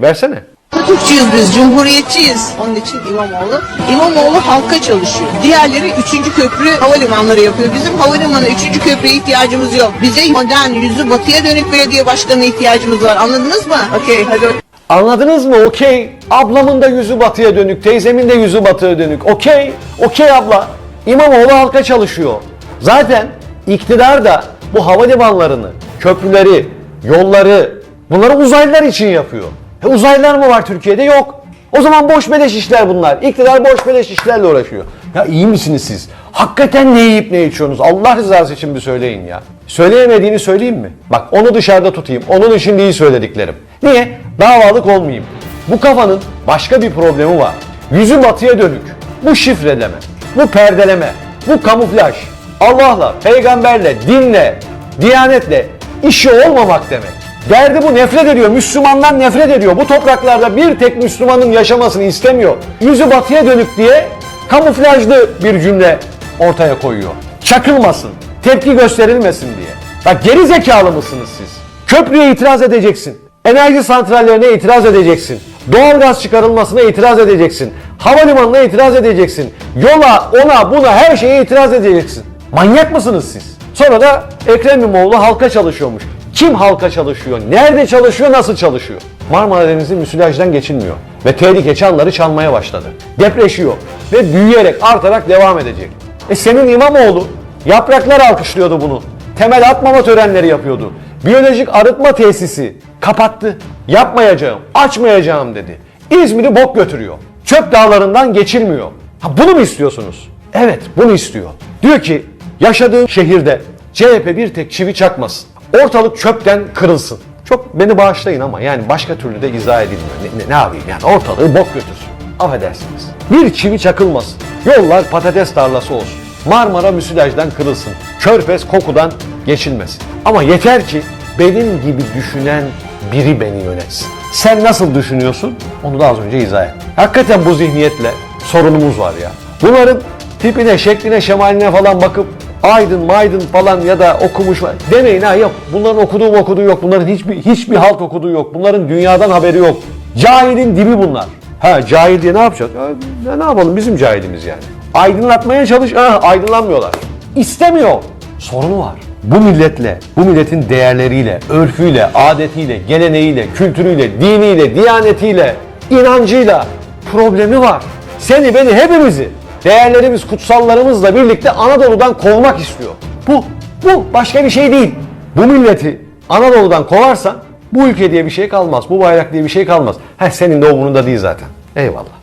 Versene. Atatürkçüyüz biz, cumhuriyetçiyiz. Onun için İmamoğlu. İmamoğlu halka çalışıyor. Diğerleri üçüncü köprü havalimanları yapıyor. Bizim havalimanı üçüncü köprüye ihtiyacımız yok. Bize modern, yüzü batıya dönük belediye başkanına ihtiyacımız var. Anladınız mı? Okey, hadi. Anladınız mı? Okey. Ablamın da yüzü batıya dönük, teyzemin de yüzü batıya dönük. Okey. Okey abla. İmamoğlu halka çalışıyor. Zaten iktidar da bu havalimanlarını, köprüleri, yolları bunları uzaylılar için yapıyor. E uzaylılar mı var Türkiye'de? Yok. O zaman boş beleş işler bunlar. İktidar boş beleş işlerle uğraşıyor. Ya iyi misiniz siz? Hakikaten ne yiyip ne içiyorsunuz? Allah rızası için bir söyleyin ya. Söyleyemediğini söyleyeyim mi? Bak onu dışarıda tutayım. Onun için değil söylediklerim. Niye? Davalık olmayayım. Bu kafanın başka bir problemi var. Yüzü batıya dönük. Bu şifreleme, bu perdeleme, bu kamuflaj. Allah'la, peygamberle, dinle, diyanetle işi olmamak demek. Derdi bu nefret ediyor. Müslümandan nefret ediyor. Bu topraklarda bir tek Müslümanın yaşamasını istemiyor. Yüzü batıya dönük diye kamuflajlı bir cümle ortaya koyuyor. Çakılmasın, tepki gösterilmesin diye. Bak geri zekalı mısınız siz? Köprüye itiraz edeceksin. Enerji santrallerine itiraz edeceksin. Doğalgaz çıkarılmasına itiraz edeceksin. Havalimanına itiraz edeceksin. Yola, ona, buna her şeye itiraz edeceksin. Manyak mısınız siz? Sonra da Ekrem İmamoğlu halka çalışıyormuş. Kim halka çalışıyor? Nerede çalışıyor? Nasıl çalışıyor? Marmara Denizi müsilajdan geçilmiyor. Ve tehlike çanları çalmaya başladı. Depreşiyor. Ve büyüyerek, artarak devam edecek. E senin İmamoğlu yapraklar alkışlıyordu bunu. Temel atmama törenleri yapıyordu. Biyolojik arıtma tesisi kapattı. Yapmayacağım, açmayacağım dedi. İzmir'i bok götürüyor. Çöp dağlarından geçilmiyor. Ha bunu mu istiyorsunuz? Evet, bunu istiyor. Diyor ki yaşadığım şehirde CHP bir tek çivi çakmasın. Ortalık çöpten kırılsın. Çok beni bağışlayın ama yani başka türlü de izah edilmiyor. Ne, ne, ne yapayım yani ortalığı bok götürsün. Affedersiniz. Bir çivi çakılmasın. Yollar patates tarlası olsun. Marmara müsilajdan kırılsın. Körfez kokudan geçilmesin. Ama yeter ki benim gibi düşünen biri beni yönetsin. Sen nasıl düşünüyorsun? Onu da az önce izah et. Hakikaten bu zihniyetle sorunumuz var ya. Bunların tipine, şekline, şemaline falan bakıp aydın maydın falan ya da okumuş. Demeyin ha yok. Bunların okuduğu okuduğu yok. Bunların hiçbir hiçbir halt okuduğu yok. Bunların dünyadan haberi yok. Cahilin dibi bunlar. Ha cahil diye ne yapacağız? Ya, ne yapalım bizim cahilimiz yani. Aydınlatmaya çalış. Ha, aydınlanmıyorlar. İstemiyor. Sorunu var. Bu milletle, bu milletin değerleriyle, örfüyle, adetiyle, geleneğiyle, kültürüyle, diniyle, diyanetiyle, inancıyla problemi var. Seni, beni, hepimizi değerlerimiz, kutsallarımızla birlikte Anadolu'dan kovmak istiyor. Bu, bu başka bir şey değil. Bu milleti Anadolu'dan kovarsan bu ülke diye bir şey kalmaz, bu bayrak diye bir şey kalmaz. Heh senin de umurunda değil zaten. Eyvallah.